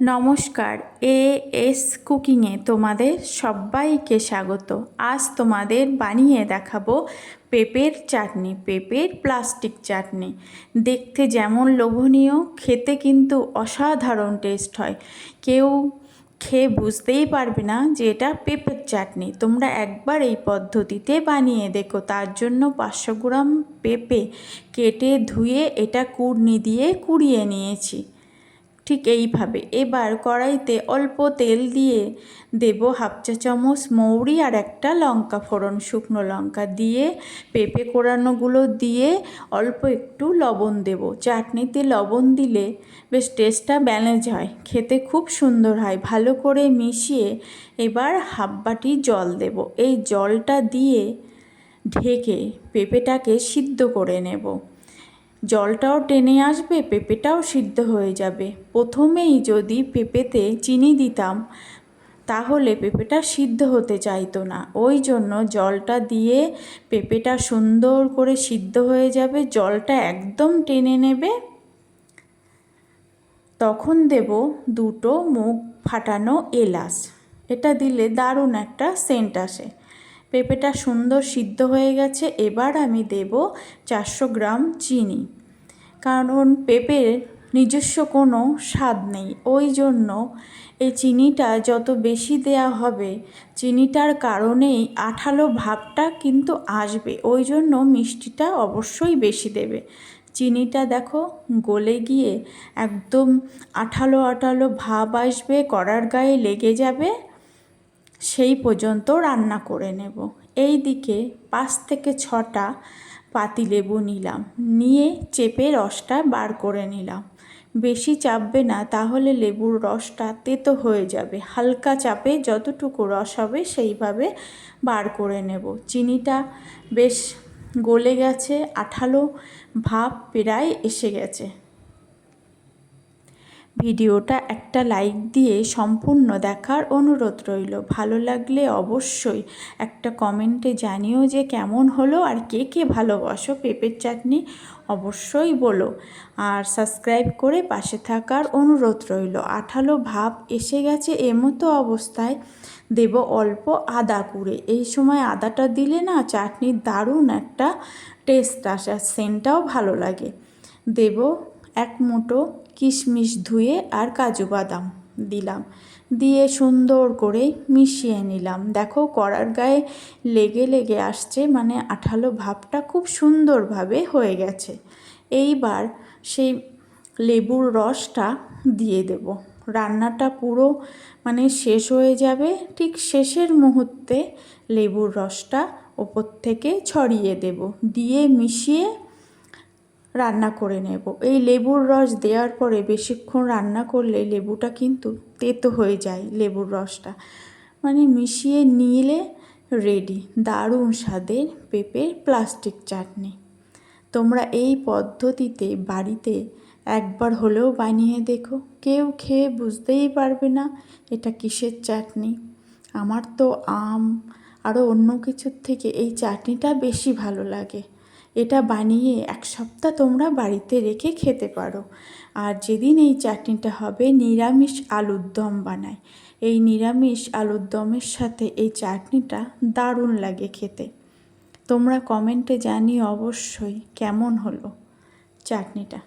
নমস্কার, A S কুকিংয়ে তোমাদের সবাইকে স্বাগত। আজ তোমাদের বানিয়ে দেখাবো পেঁপের চাটনি, পেঁপের প্লাস্টিক চাটনি। দেখতে যেমন লোভনীয়, খেতে কিন্তু অসাধারণ টেস্ট হয়। কেউ খেয়ে বুঝতেই পারবে না যে এটা পেঁপের চাটনি। তোমরা একবার এই পদ্ধতিতে বানিয়ে দেখো। তার জন্য পাঁচশো গ্রাম পেঁপে কেটে ধুয়ে এটা কুড়নি দিয়ে কুড়িয়ে নিয়েছি। ঠিক এইভাবে। এবার কড়াইতে অল্প তেল দিয়ে দেব হাফ চা চামচ মৌরি আর একটা লঙ্কা ফোড়ন। শুকনো লঙ্কা দিয়ে, পেঁপে কোড়ানোগুলো দিয়ে অল্প একটু লবণ দেব। চাটনিতে লবণ দিলে বেশ টেস্টটা ব্যালেন্স হয়, খেতে খুব সুন্দর হয়। ভালো করে মিশিয়ে এবার হাফ বাটি জল দেব। এই জলটা দিয়ে ঢেকে পেঁপেটাকে সিদ্ধ করে নেব। জলটাও টেনে আসবে, পেঁপেটাও সিদ্ধ হয়ে যাবে। প্রথমেই যদি পেঁপেতে চিনি দিতাম, তাহলে পেঁপেটা সিদ্ধ হতে চাইতো না। ওই জন্য জলটা দিয়ে পেঁপেটা সুন্দর করে সিদ্ধ হয়ে যাবে, জলটা একদম টেনে নেবে। তখন দেব দুটো মুখ ফাটানো এলাচ। এটা দিলে দারুণ একটা সেন্ট আসে। পেঁপেটা সুন্দর সিদ্ধ হয়ে গেছে, এবার আমি দেব চারশো গ্রাম চিনি। কারণ পেঁপের নিজস্ব কোনো স্বাদ নেই, ওই জন্য এই চিনিটা যত বেশি দেয়া হবে, চিনিটার কারণেই আঠালো ভাবটা কিন্তু আসবে, ওই জন্য মিষ্টিটা অবশ্যই বেশি দেবে। চিনিটা দেখো গলে গিয়ে একদম আঠালো আঠালো ভাব আসবে কড়ার গায়ে লেগে যাবে। সেই পর্যন্ত রান্না করে নেব। এই দিকে পাঁচ থেকে ছটা পাতিলেবু নিলাম। নিয়ে চেপে রসটা বার করে নিলাম। বেশি চাপবে না, তাহলে লেবুর রসটা তেতো হয়ে যাবে। হালকা চাপে যতটুকু রস হবে সেইভাবে বার করে নেব। চিনিটা বেশ গলে গেছে, আঠালো ভাব প্রায় এসে গেছে। ভিডিওটা একটা লাইক দিয়ে সম্পূর্ণ দেখার অনুরোধ রইল। ভালো লাগলে অবশ্যই একটা কমেন্টে জানিও যে কেমন হলো আর কে কে ভালোবাসো পেঁপের চাটনি অবশ্যই বলো। আর সাবস্ক্রাইব করে পাশে থাকার অনুরোধ রইল। আঠালো ভাব এসে গেছে এমতো অবস্থায়। দেব অল্প আদা কুড়ে। এই সময় আদাটা দিলে না চাটনির দারুণ একটা টেস্ট আসে আর সেন্টটাও ভালো লাগে। দেব এক মুঠো কিশমিশ ধুয়ে আর কাজু বাদাম দিলাম। দিয়ে সুন্দর করে মিশিয়ে নিলাম। দেখো কড়ার গায়ে লেগে লেগে আসছে মানে আঠালো ভাবটা খুব সুন্দরভাবে হয়ে গেছে। এইবার সেই লেবুর রসটা দিয়ে দেব। রান্নাটা পুরো মানে শেষ হয়ে যাবে, ঠিক শেষের মুহূর্তে লেবুর রসটা ওপর থেকে ছড়িয়ে দেব। দিয়ে মিশিয়ে রান্না করে নেব। এই লেবুর রস দেওয়ার পরে বেশিক্ষণ রান্না করলে লেবুটা কিন্তু তেতো হয়ে যায় লেবুর রসটা। মানে মিশিয়ে নিলে রেডি দারুণ স্বাদের পেঁপের প্লাস্টিক চাটনি। তোমরা এই পদ্ধতিতে বাড়িতে একবার হলেও বানিয়ে দেখো। কেউ খেয়ে বুঝতেই পারবে না এটা কিসের চাটনি। আমার তো আম আরও অন্য কিছুর থেকে এই চাটনিটা বেশি ভালো লাগে। এটা বানিয়ে এক সপ্তাহ তোমরা বাড়িতে রেখে খেতে পারো। আর যেদিন এই চাটনিটা হবে, নিরামিষ আলুর দম বানাই। এই নিরামিষ আলুর দমের সাথে এই চাটনিটা দারুণ লাগে খেতে। তোমরা কমেন্টে জানিও অবশ্যই কেমন হলো চাটনিটা।